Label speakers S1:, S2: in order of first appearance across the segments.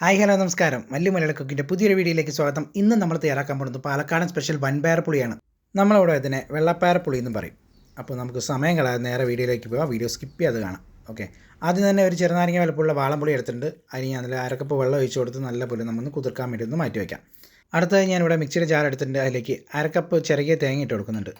S1: Hi hello നമസ്കാരം. മല്ലു മലയാള കുക്കിന്റെ പുതിയൊരു വീഡിയോയിലേക്ക് സ്വാഗതം. ഇന്ന് നമ്മൾ തയ്യാറാക്കാൻ പോകുന്നത് പാലക്കാടൻ സ്പെഷ്യൽ വൻപയർ പുളിയാണ്. നമ്മളവിടെ ഇതിനെ വെള്ളപ്പയർ പുളി എന്നും പറയും. അപ്പോൾ നമുക്ക് സമയം കളയാതെ നേരെ വീഡിയോയിലേക്ക് പോകാം വീഡിയോ സ്കിപ്പ് ചെയ്യാതെ കാണാം. ഓക്കെ. ആദ്യം തന്നെ ഒരു ചെറുനാരങ്ങ വലപ്പുള്ള വാളംപുളി എടുത്തിട്ടുണ്ട്. അതിന് ഞാൻ നല്ല അരക്കപ്പ് വെള്ളം ഒഴിച്ച് കൊടുത്ത് നല്ല പുലി നമ്മൊന്ന് കുതിർക്കാൻ വേണ്ടി ഒന്ന് മാറ്റി വയ്ക്കാം അടുത്തത് ഞാനിവിടെ മിക്സിയുടെ ജാർ എടുത്തിട്ടുണ്ട്. അതിലേക്ക് അരക്കപ്പ് ചെറിയ തേങ്ങ ഇട്ട് കൊടുക്കുന്നുണ്ട്.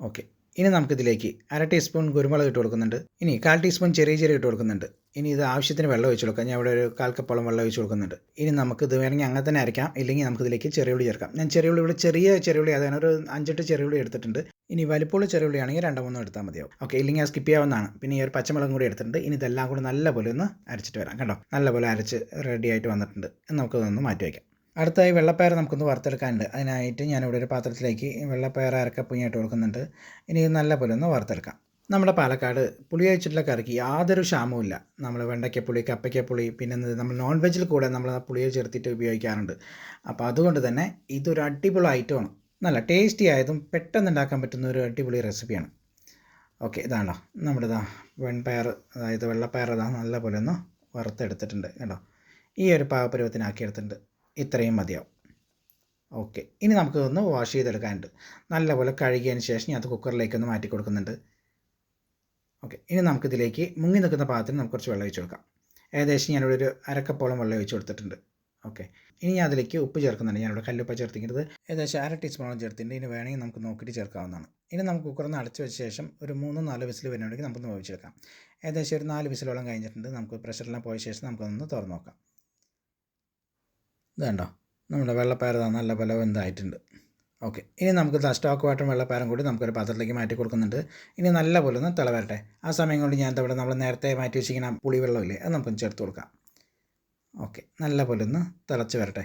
S1: ഓക്കെ. ഇനി നമുക്കിതിലേക്ക് അര ടീസ്പൂൺ കുരുമുളക് ഇട്ട് കൊടുക്കുന്നുണ്ട്. ഇനി കാൽ ടീസ്പൂൺ ചെറിയ ചെറിയ ഇട്ട് കൊടുക്കുന്നുണ്ട്. ഇനി ഇത് ആവശ്യത്തിന് വെള്ളം ഒഴിച്ച് കൊടുക്കാം. ഞാൻ ഇവിടെ ഒരു കാൽ വെള്ളം ഒഴിച്ച് കൊടുക്കുന്നുണ്ട്. ഇനി നമുക്ക് ഇത് വേണമെങ്കിൽ അങ്ങനെ തന്നെ അരയ്ക്കാം. ഇല്ലെങ്കിൽ നമുക്കിതിലേക്ക് ചെറിയ ഉള്ളി ചേർക്കാം. ഞാൻ ചെറിയ ഉള്ളി ഇവിടെ ചെറിയ ചെറിയ ഉള്ളി അതാണ് ഒരു അഞ്ചെട്ട് ചെറിയ ഉള്ളി എടുത്തിട്ടുണ്ട്. ഇനി വലിപ്പമുള്ള ചെറിയ ഉള്ളി ആണെങ്കിൽ രണ്ടോ മൂന്നോ എടുത്താൽ മതിയാവും. ഓക്കെ ഇല്ലെങ്കിൽ അത് സ്കിപ്പ് ചെയ്യാവുന്നതാണ്. പിന്നെ ഈ ഒരു പച്ചമുളകും കൂടി എടുത്തിട്ടുണ്ട്. ഇനി ഇതെല്ലാം കൂടി നല്ലപോലെ ഒന്ന് അരച്ചിട്ട് വരാം. കണ്ടോ? നല്ലപോലെ അരച്ച് റെഡി ആയിട്ട് വന്നിട്ടുണ്ട്. നമുക്കതൊന്ന് മാറ്റി വയ്ക്കാം. അടുത്തായി വെള്ളപ്പയർ നമുക്കൊന്ന് വറുത്തെടുക്കാനുണ്ട്. അതിനായിട്ട് ഞാനിവിടെ ഒരു പാത്രത്തിലേക്ക് വെള്ളപ്പയർ അരക്കപ്പ് ഇട്ട് കൊടുക്കുന്നുണ്ട്. ഇനി നല്ല പോലെ ഒന്ന് വറുത്തെടുക്കാം. നമ്മുടെ പാലക്കാട് പുളി ഒഴിച്ചിട്ടുള്ള കറിക്ക് യാതൊരു ക്ഷാമവുമില്ല നമ്മൾ വെണ്ടയ്ക്കപ്പുളി കപ്പയ്ക്കപ്പുളി പിന്നെ നമ്മൾ നോൺ വെജിൽ കൂടെ നമ്മൾ ആ പുളിയെ ചേർത്തിട്ട് ഉപയോഗിക്കാറുണ്ട്. അപ്പോൾ അതുകൊണ്ട് തന്നെ ഇതൊരു അടിപൊളി ഐറ്റമാണ് നല്ല ടേസ്റ്റി ആയതും പെട്ടെന്ന് ഉണ്ടാക്കാൻ പറ്റുന്ന ഒരു അടിപൊളി റെസിപ്പിയാണ് ഓക്കെ ഇതാണോ? നമ്മുടെ ഇതാ വെൺപയർ അതായത് വെള്ളപ്പയർ ഇതാ നല്ല പോലെ ഒന്ന് വറുത്തെടുത്തിട്ടുണ്ട് കേട്ടോ. ഈ ഒരു പാകപരുവത്തിനാക്കി എടുത്തിട്ടുണ്ട് ഇത്രയും മതിയാവും. ഓക്കെ. ഇനി നമുക്ക് ഒന്ന് വാഷ് ചെയ്തെടുക്കാനുണ്ട്. നല്ലപോലെ കഴുകിയതിന് ശേഷം ഞാൻ അത് കുക്കറിലേക്ക് ഒന്ന് മാറ്റി കൊടുക്കുന്നുണ്ട്. ഓക്കെ. ഇനി നമുക്കിതിലേക്ക് മുങ്ങി നിൽക്കുന്ന പാത്രത്തിന് നമുക്ക് കുറച്ച് വെള്ളം ഒഴിച്ച് കൊടുക്കാം. ഏകദേശം ഞാനിവിടെ ഒരു അരക്കപ്പോളം വെള്ളം ഒഴിച്ച് കൊടുത്തിട്ടുണ്ട്. ഓക്കെ. ഇനി ഞാൻ അതിലേക്ക് ഉപ്പ് ചേർക്കുന്നുണ്ട്. ഞാനിവിടെ കല്ലുപ്പ ചേർത്തിക്കുന്നത് ഏകദേശം അര ടീസ്പൂണോളം ചേർത്തിട്ടുണ്ട്. ഇനി വേണമെങ്കിൽ നമുക്ക് നോക്കിയിട്ട് ചേർക്കാവുന്നതാണ്. ഇനി നമുക്ക് കുക്കറൊന്ന് അടച്ചു വെച്ച ശേഷം ഒരു മൂന്നോ നാലോ വിസിൽ വരുന്നുണ്ടെങ്കിൽ നമുക്കൊന്ന് വേവിച്ചെടുക്കാം. ഏകദേശം ഒരു നാല് വിസിലോളം കഴിഞ്ഞിട്ടുണ്ട്. നമുക്ക് പ്രഷറെല്ലാം പോയ ശേഷം നമുക്കൊന്ന് തുറന്നു നോക്കാം. ഇത് കണ്ടോ നമ്മുടെ വെള്ളപ്പയർ നല്ല പോലെ വെന്തായിട്ടുണ്ട്. ഓക്കെ ഇനി നമുക്ക് സ്റ്റോക്ക് വാട്ടും വെള്ളപ്പയറും കൂടി നമുക്കൊരു പാത്രത്തിലേക്ക് മാറ്റി കൊടുക്കുന്നുണ്ട്. ഇനി നല്ല പോലെ ഒന്ന് തിള വരട്ടെ ആ സമയം കൊണ്ട് ഞാൻ ഇവിടെ നമ്മൾ നേരത്തെ മാറ്റി വെച്ചിരിക്കുന്ന പുളിവെള്ളമില്ലേ അത് നമുക്കൊന്ന് ചേർത്ത് കൊടുക്കാം. ഓക്കെ നല്ല പോലെ ഒന്ന് തിളച്ച് വരട്ടെ.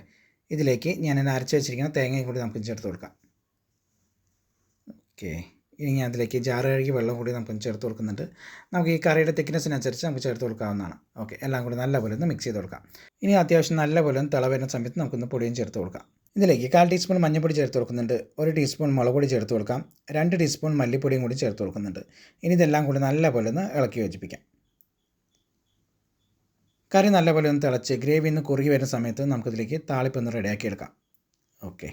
S1: ഇതിലേക്ക് ഞാൻ അരച്ച് വെച്ചിരിക്കുന്ന തേങ്ങയും കൂടി നമുക്ക് ചേർത്ത് കൊടുക്കാം. ഓക്കെ. ഇനി അതിലേക്ക് ജാറ് കഴുകി വെള്ളം കൂടി നമുക്ക് ചേർത്ത് കൊടുക്കുന്നുണ്ട്. നമുക്ക് ഈ കറിയുടെ തിക്നെസ്സിനനുസരിച്ച് നമുക്ക് ചേർത്ത് കൊടുക്കാവുന്നതാണ്. ഓക്കെ എല്ലാം കൂടി നല്ലപോലെ ഒന്ന് മിക്സ് ചെയ്ത് കൊടുക്കാം. ഇനി അത്യാവശ്യം നല്ലപോലെ ഒന്ന് തിള വരുന്ന സമയത്ത് നമുക്കൊന്ന് പൊടിയും ചേർത്ത് കൊടുക്കാം. ഇതിലേക്ക് കാൽ ടീസ്പൂൺ മഞ്ഞൾപ്പൊടി ചേർത്ത് കൊടുക്കുന്നുണ്ട്. ഒരു ടീസ്പൂൺ മുളക് പൊടി ചേർത്ത് കൊടുക്കാം. രണ്ട് ടീസ്പൂൺ മല്ലിപ്പൊടിയും കൂടി ചേർത്ത് കൊടുക്കുന്നുണ്ട്. ഇനി ഇതെല്ലാം കൂടി നല്ലപോലെ ഒന്ന് ഇളക്കി യോജിപ്പിക്കാം. കറി നല്ലപോലെ ഒന്ന് തിളച്ച് ഗ്രേവി ഒന്ന് കുറുകി വരുന്ന സമയത്ത് നമുക്കിതിലേക്ക് താളിപ്പൊന്ന് റെഡിയാക്കി എടുക്കാം. ഓക്കെ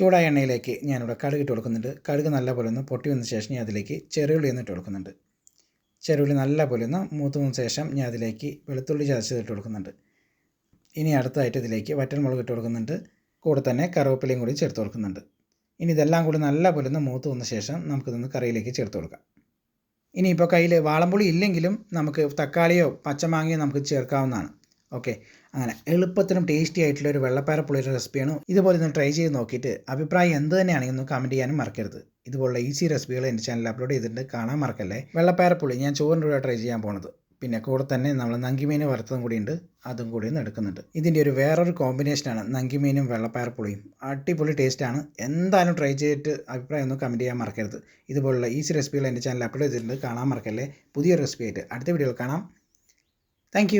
S1: ചൂടായ എണ്ണയിലേക്ക് ഞാനിവിടെ കടുക് ഇട്ട് കൊടുക്കുന്നുണ്ട്. കടുക് നല്ലപോലെ ഒന്ന് പൊട്ടി വന്ന ശേഷം ഞാൻ അതിലേക്ക് ചെറുള്ളി ഒന്ന് ഇട്ട് കൊടുക്കുന്നുണ്ട്. ചെറുള്ളി നല്ലപോലെ ഒന്ന് മൂത്ത് വന്ന ശേഷം ഞാൻ അതിലേക്ക് വെളുത്തുള്ളി ചതച്ചത് ഇട്ട് കൊടുക്കുന്നുണ്ട്. ഇനി അടുത്തതായിട്ട് ഇതിലേക്ക് വറ്റൻമുളക് ഇട്ട് കൊടുക്കുന്നുണ്ട്. കൂടെ തന്നെ കറിവേപ്പിലയും കൂടി ചേർത്ത് കൊടുക്കുന്നുണ്ട്. ഇനി ഇതെല്ലാം കൂടി നല്ലപോലെ ഒന്ന് മൂത്ത് വന്ന ശേഷം നമുക്കിതൊന്ന് കറിയിലേക്ക് ചേർത്ത് കൊടുക്കാം. ഇനിയിപ്പോൾ കയ്യിൽ വാളംപുളി ഇല്ലെങ്കിലും നമുക്ക് തക്കാളിയോ പച്ചമാങ്ങയോ നമുക്ക് ചേർക്കാവുന്നതാണ്. ഓക്കെ. അങ്ങനെ എളുപ്പത്തിനും ടേസ്റ്റി ആയിട്ടുള്ള ഒരു വെള്ളപ്പയർ പുളിയുടെ റെസിപ്പിയാണ് ഇതുപോലെ ഒന്ന് ട്രൈ ചെയ്ത് നോക്കിയിട്ട് അഭിപ്രായം എന്ത് തന്നെയാണെങ്കിൽ ഒന്ന് കമന്റ് ചെയ്യാനും മറക്കരുത്. ഇതുപോലുള്ള ഈസി റെസിപ്പികൾ എന്റെ ചാനൽ അപ്ലോഡ് ചെയ്തിട്ടുണ്ട്. കാണാൻ മറക്കല്ലേ? വെള്ളപ്പയർ പുളി. ഞാൻ ചോറിന്റെ കൂടെ ട്രൈ ചെയ്യാൻ പോണത്. പിന്നെ കൂടെ തന്നെ നമ്മൾ നങ്കിമീൻ വറുത്തതും കൂടിയുണ്ട് അതും കൂടി ഒന്ന് എടുക്കുന്നുണ്ട്. ഇതിന്റെ ഒരു വേറൊരു കോമ്പിനേഷനാണ് നങ്കിമീനും വെള്ളപ്പയർ പുളിയും. അടിപൊളി ടേസ്റ്റാണ് എന്തായാലും ട്രൈ ചെയ്തിട്ട് അഭിപ്രായം ഒന്നും കമന്റ് ചെയ്യാൻ മറക്കരുത്. ഇതുപോലുള്ള ഈസി റെസിപ്പികൾ എന്റെ ചാനൽ അപ്ലോഡ് ചെയ്തിട്ടുണ്ട്. കാണാൻ മറക്കല്ലേ? പുതിയ റെസിപ്പി ആയിട്ട് അടുത്ത വീഡിയോയിൽ കാണാം. താങ്ക്